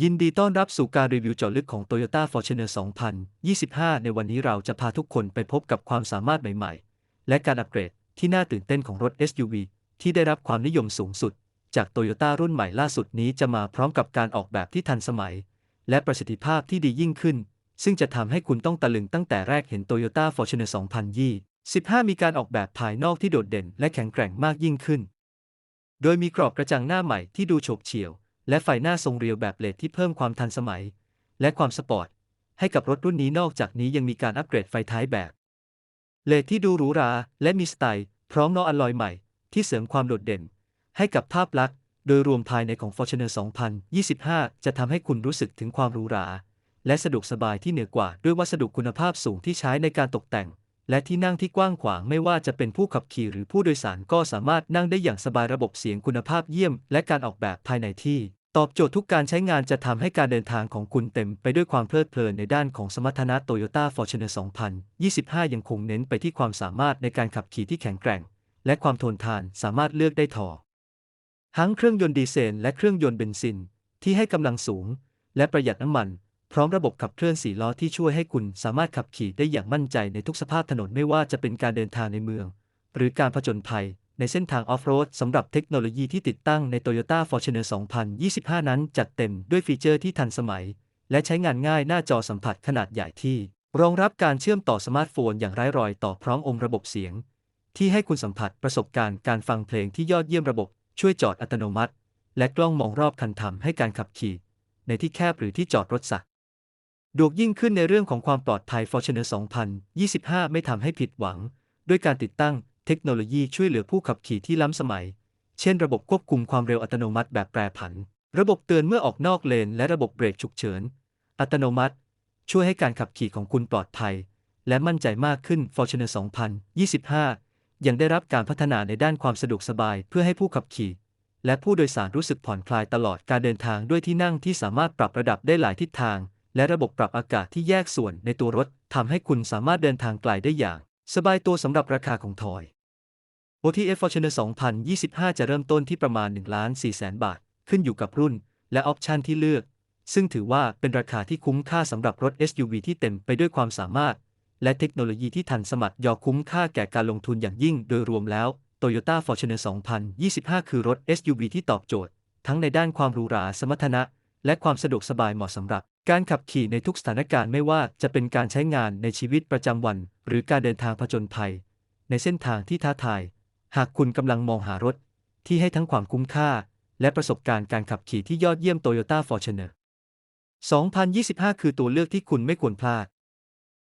ยินดีต้อนรับสู่การรีวิวเจาะลึกของ Toyota Fortuner 2025 ในวันนี้เราจะพาทุกคนไปพบกับความสามารถใหม่ๆ และการอัปเกรดที่น่าตื่นเต้นของรถ SUV ที่ได้รับความนิยมสูงสุด จาก Toyota รุ่นใหม่ล่าสุดนี้จะมาพร้อมกับการออกแบบที่ทันสมัย และประสิทธิภาพที่ดียิ่งขึ้น ซึ่งจะทำให้คุณต้องตะลึงตั้งแต่แรกเห็น Toyota Fortuner 2025 มีการออกแบบภายนอกที่โดดเด่น และแข็งแกร่งมากยิ่งขึ้น โดยมีกรอบกระจังหน้าใหม่ที่ดูโฉบเฉี่ยว และไฟหน้าทรงเรียวแบบเลดที่เพิ่มความทันสมัย และความสปอร์ต ให้กับรถรุ่นนี้นอกจากนี้ยังมีการอัปเกรดไฟท้ายแบบเลดที่ดูหรูหราและมีสไตล์ พร้อมล้ออลลอยใหม่ ที่เสริมความโดดเด่น ให้กับภาพลักษณ์ โดยรวมภายในของ Fortuner 2025 จะทำให้คุณรู้สึกถึงความหรูหรา และสะดวกสบายที่เหนือกว่าด้วยวัสดุคุณภาพสูงที่ใช้ในการตกแต่ง และที่นั่งที่กว้างขวางไม่ว่าจะเป็นผู้ขับขี่หรือผู้โดยสารก็สามารถนั่งได้อย่างสบายระบบเสียงคุณภาพเยี่ยม และการออกแบบภายในที่ ตอบโจทย์ทุกการใช้งานจะทำให้การเดินทางของคุณเต็มไปด้วยความเพลิดเพลินในด้านของสมรรถนะ Toyota Fortuner 2025 ยังคงเน้นไปที่ความสามารถในการขับขี่ที่แข็งแกร่ง และความทนทานสามารถเลือกได้ทอทั้งเครื่องยนต์ดีเซลและเครื่องยนต์เบนซินที่ให้กำลังสูง และประหยัดน้ำมัน พร้อมระบบขับเคลื่อนสี่ล้อที่ช่วยให้คุณสามารถขับขี่ได้อย่างมั่นใจในทุกสภาพถนนไม่ว่าจะเป็นการเดินทางในเมือง หรือการผจญภัยในเส้นทางออฟโรดสำหรับเทคโนโลยีที่ติดตั้งใน Toyota Fortuner 2025 นั้นจัดเต็มด้วยฟีเจอร์ที่ทันสมัย และใช้งานง่ายหน้าจอสัมผัสขนาดใหญ่ที่ รองรับการเชื่อมต่อสมาร์ทโฟนอย่างไร้รอยต่อพร้อมอมระบบเสียง ที่ให้คุณสัมผัสประสบการณ์การฟังเพลงที่ยอดเยี่ยมระบบช่วยจอดอัตโนมัติ และกล้องมองรอบคันทำให้การขับขี่ ในที่แคบหรือที่จอดรถสัก ดวกยิ่งขึ้นในเรื่องของความปลอดภัย Fortuner 2025 ไม่ทำให้ผิดหวัง ด้วยการติดตั้งเทคโนโลยีช่วยเหลือผู้ขับขี่ที่ล้ำสมัย เช่นระบบควบคุมความเร็วอัตโนมัติแบบแปรผัน ระบบเตือนเมื่อออกนอกเลน และระบบเบรกฉุกเฉิน อัตโนมัติ ช่วยให้การขับขี่ของคุณปลอดภัย และมั่นใจมากขึ้น Fortuner 2025 ยังได้รับการพัฒนาในด้านความสะดวกสบายเพื่อให้ผู้ขับขี่ และผู้โดยสารรู้สึกผ่อนคลายตลอดการเดินทางด้วยที่นั่งที่สามารถปรับระดับได้หลายทิศทาง และระบบปรับอากาศที่แยกส่วนในตัวรถทำให้คุณสามารถเดินทางไกลได้อย่าง สบายตัวสำหรับราคาของทอย OTF Fortuner 2025 จะเริ่มต้นที่ประมาณ 1 ล้าน4แสนบาท ขึ้นอยู่กับรุ่น และออปชันที่เลือก ซึ่งถือว่าเป็นราคาที่คุ้มค่าสำหรับรถ SUV ที่เต็มไปด้วยความสามารถ และเทคโนโลยีที่ทันสมัครยอคุ้มค่าแก่การลงทุนอย่างยิ่งโดยรวมแล้ว Toyota Fortuner 2025 คือรถ SUV ที่ตอบโจทย์ ทั้งในด้านความหรูหราสมรรถนะ และความสะดวกสบายเหมาะสำหรับการขับขี่ในทุกสถานการณ์ไม่ว่าจะเป็นการใช้งานในชีวิตประจำวัน หรือการเดินทางผจญภัย ในเส้นทางที่ท้าทาย หากคุณกำลังมองหารถ ที่ให้ทั้งความคุ้มค่า และประสบการณ์การขับขี่ที่ยอดเยี่ยม Toyota Fortuner 2025 คือตัวเลือกที่คุณไม่ควรพลาด